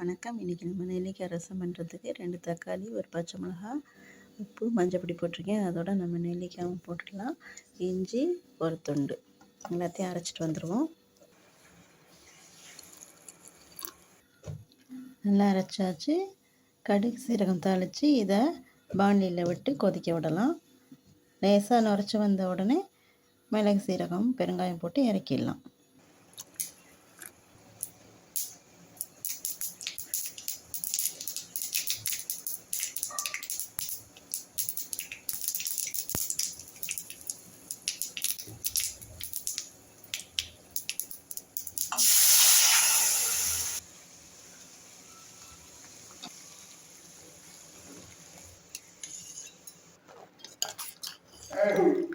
வணக்கம். இன்றைக்கி நம்ம நெல்லிக்காய் ரசம் பண்ணுறதுக்கு ரெண்டு தக்காளி ஒரு பச்சை மிளகா உப்பு மஞ்சள் பொடி போட்டிருக்கேன். அதோட நம்ம நெல்லிக்காயும் போட்டுடலாம். இஞ்சி ஒரு துண்டு. எல்லாத்தையும் அரைச்சிட்டு வந்துடுவோம் நல்லா அரைச்சாச்சு. கடுகு சீரகம் தாளித்து இதை பாண்டியில் விட்டு கொதிக்க விடலாம். லேசாக நுரைச்சி வந்த உடனே மிளகு சீரகம் பெருங்காயம் போட்டு இறக்கிடலாம். Hey.